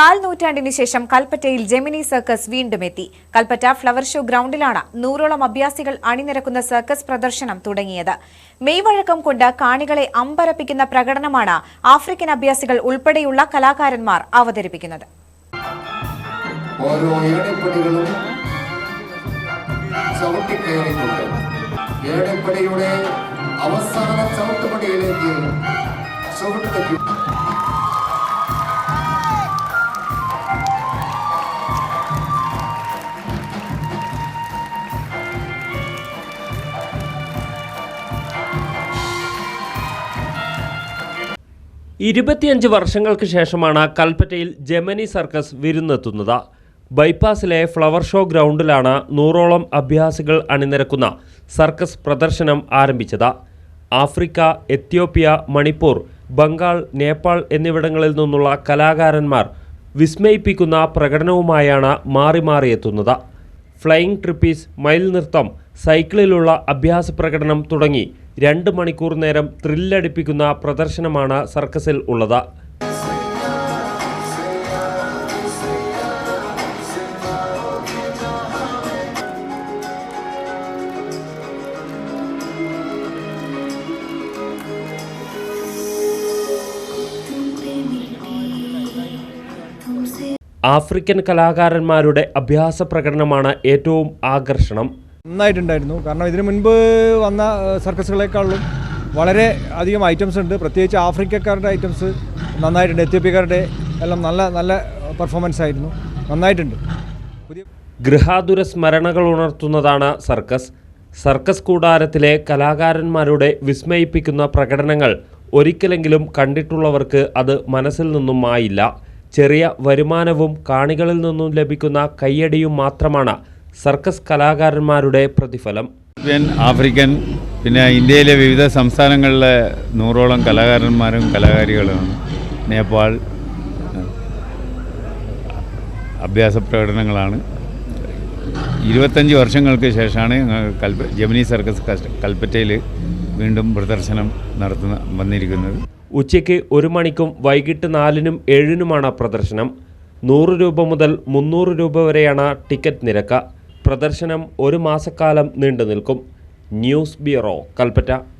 കാൽ നൂറ്റാണ്ടിന് ശേഷം കൽപ്പറ്റയിൽ ജെമിനി സർക്കസ് വീണ്ടും എത്തി. കൽപ്പറ്റ ഫ്ലവർ ഷോ ഗ്രൗണ്ടിലാണ് നൂറോളം അഭ്യാസികൾ അണിനിരക്കുന്ന സർക്കസ് പ്രദർശനം തുടങ്ങിയത്. മെയ് വഴക്കം കൊണ്ട് കാണികളെ അമ്പരപ്പിക്കുന്ന പ്രകടനമാണ് ആഫ്രിക്കൻ അഭ്യാസികൾ ഉൾപ്പെടെയുള്ള കലാകാരന്മാർ അവതരിപ്പിക്കുന്നത്. ഓരോ അവസാന ചവിട്ടുപടിയിലേക്ക് ചവിട്ടി ഇരുപത്തിയഞ്ച് വർഷങ്ങൾക്ക് ശേഷമാണ് കൽപ്പറ്റയിൽ ജെമനി സർക്കസ് വിരുന്നെത്തുന്നത്. ബൈപ്പാസിലെ ഫ്ലവർ ഷോ ഗ്രൗണ്ടിലാണ് നൂറോളം അഭ്യാസികൾ അണിനിരക്കുന്ന സർക്കസ് പ്രദർശനം ആരംഭിച്ചത്. ആഫ്രിക്ക എത്യോപ്യ മണിപ്പൂർ ബംഗാൾ നേപ്പാൾ എന്നിവിടങ്ങളിൽ നിന്നുള്ള കലാകാരന്മാർ വിസ്മയിപ്പിക്കുന്ന പ്രകടനവുമായാണ് മാറി മാറിയെത്തുന്നത്. ഫ്ലൈയിങ് ട്രിപ്പീസ് മയിൽ നൃത്തം സൈക്കിളിലുള്ള അഭ്യാസ പ്രകടനം തുടങ്ങി. രണ്ട് മണിക്കൂർ നേരം ത്രില്ലടിപ്പിക്കുന്ന പ്രദർശനമാണ് സർക്കസിൽ ഉള്ളത്. ആഫ്രിക്കൻ കലാകാരന്മാരുടെ അഭ്യാസ പ്രകടനമാണ് ഏറ്റവും ആകർഷണം. നന്നായിട്ടുണ്ടായിരുന്നു. കാരണം ഇതിനു മുൻപ് വന്ന സർക്കസുകളെക്കാളും വളരെ അധികം ഐറ്റംസ് ഉണ്ട്. പ്രത്യേകിച്ച് ആഫ്രിക്കക്കാരുടെ ഐറ്റംസ് നന്നായിട്ടുണ്ട്. എത്യോപ്യക്കാരുടെ എല്ലാം നല്ല നല്ല പെർഫോമൻസ് ആയിരുന്നു. നന്നായിട്ടുണ്ട്. പുതിയ ഗൃഹാതുര സ്മരണകൾ ഉണർത്തുന്നതാണ് സർക്കസ്. സർക്കസ് കൂടാരത്തിലെ കലാകാരന്മാരുടെ വിസ്മയിപ്പിക്കുന്ന പ്രകടനങ്ങൾ ഒരിക്കലെങ്കിലും കണ്ടിട്ടുള്ളവർക്ക് അത് മനസ്സിൽ നിന്നും ആയില്ല. ചെറിയ വരുമാനവും കാണികളിൽ നിന്നും ലഭിക്കുന്ന കയ്യടിയും മാത്രമാണ് സർക്കസ് കലാകാരന്മാരുടെ പ്രതിഫലം. ആഫ്രിക്കൻ പിന്നെ ഇന്ത്യയിലെ വിവിധ സംസ്ഥാനങ്ങളിലെ നൂറോളം കലാകാരന്മാരും കലാകാരികളുമാണ് നേപ്പാൾ അഭ്യാസ പ്രകടനങ്ങളാണ്. ഇരുപത്തഞ്ച് വർഷങ്ങൾക്ക് ശേഷമാണ് കൽപ്പ ജമിനി സർക്കസ് കസ്- കൽപ്പറ്റയിൽ വീണ്ടും പ്രദർശനം നടത്തുന്ന വന്നിരിക്കുന്നത്. ഉച്ചയ്ക്ക് ഒരു മണിക്കും വൈകിട്ട് നാലിനും ഏഴിനുമാണ് പ്രദർശനം. നൂറ് രൂപ മുതൽ മുന്നൂറ് രൂപ വരെയാണ് ടിക്കറ്റ് നിരക്ക്. പ്രദർശനം ഒരു മാസക്കാലം നീണ്ടു നിൽക്കും ന്യൂസ് ബ്യൂറോ കൽപ്പറ്റ.